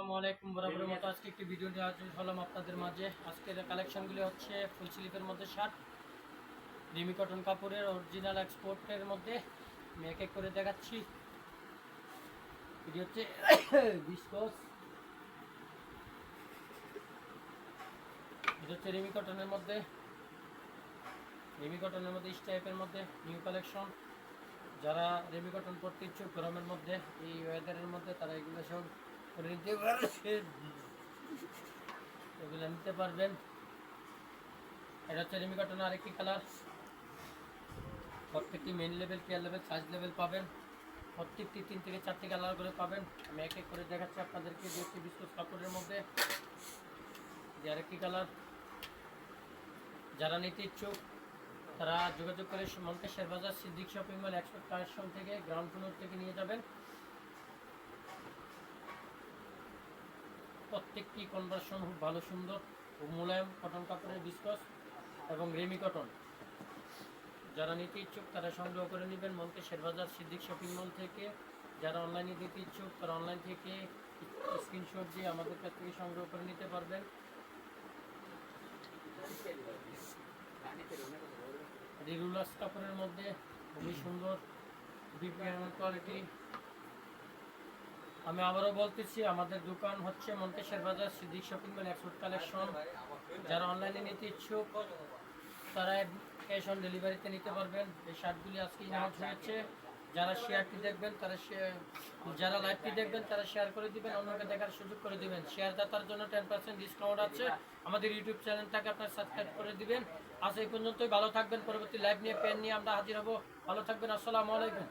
আসসালামু আলাইকুম বরাবরের মতো আজকে একটি ভিডিও নিয়ে হাজির হলাম আপনাদের মাঝে। আজকের কালেকশনগুলি হচ্ছে ফুল স্লিপের মধ্যে শার্ট, রিমি কটন কাপড়ের অরিজিনাল এক্সপোর্টের মধ্যে। আমি এক করে দেখাচ্ছি। এটি হচ্ছে বিস্কস এটা হচ্ছে রিমি কটনের মধ্যে, রিমি কটনের মধ্যে টাইপের মধ্যে নিউ কালেকশন যারা রেমি কটন পড়তে ইচ্ছুক, গরমের মধ্যে, এই ওয়েদারের মধ্যে তারা এগুলো সব নিতে পারবেন এগুলো নিতে পারবেন। এটা হচ্ছে রেমি কটনের আরেকটি কালার প্রত্যেকটি men level care level size level পাবেন। প্রত্যেকটি তিন থেকে চারটি কালার করে পাবেন। আমি এক এক করে দেখাচ্ছি আপনাদেরকে একটি বিস্কুট কাপড়ের মধ্যে। যে আরেকটি কালার যারা নিতে ইচ্ছুক, তারা যোগাযোগ করে Manteswar Bazar Siddique shopping mall export collection থেকে গ্রাউন্ড ফ্লোর থেকে নিয়ে যাবেন। প্রত্যেকটি কনভার্সন খুব ভালো, সুন্দর। ও মোলায়েম কটন কাপড়ের বিস্কস এবং রেমি কটন যারা নিতে ইচ্ছুক তারা সংগ্রহ করে নেবেন মন্তেশ্বর শেরবাজার সিদ্দিক শপিং মল থেকে। যারা অনলাইনে দিতে ইচ্ছুক তারা অনলাইন থেকে স্ক্রিনশট দিয়ে আমাদের কাছ থেকে সংগ্রহ করে নিতে পারবেন। রিগুলাস কাপড়ের মধ্যে খুবই সুন্দর কোয়ালিটি আমি আবারও বলতেছি, আমাদের দোকান হচ্ছে Manteswar Bazar Siddique shopping mall export collection. যারা অনলাইনে নিতে ইচ্ছুক, তারা ক্যাশ অন ডেলিভারিতে নিতে পারবেন। এই শার্টগুলি আজকে নামাজ হয়েছে। যারা শেয়ারটি দেখবেন, তারা যারা লাইভটি দেখবেন, তারা শেয়ার করে দিবেন, অন্যকে দেখার সুযোগ করে দিবেন। শেয়ার দাতার জন্য টেন পার্সেন্ট ডিসকাউন্ট আছে। আমাদের ইউটিউব চ্যানেলটাকে আপনার সাবস্ক্রাইব করে দিবেন। আজ এই পর্যন্তই। ভালো থাকবেন। পরবর্তী লাইভ নিয়ে পেন নিয়ে আমরা হাজির হব। ভালো থাকবেন। আসসালামু আলাইকুম।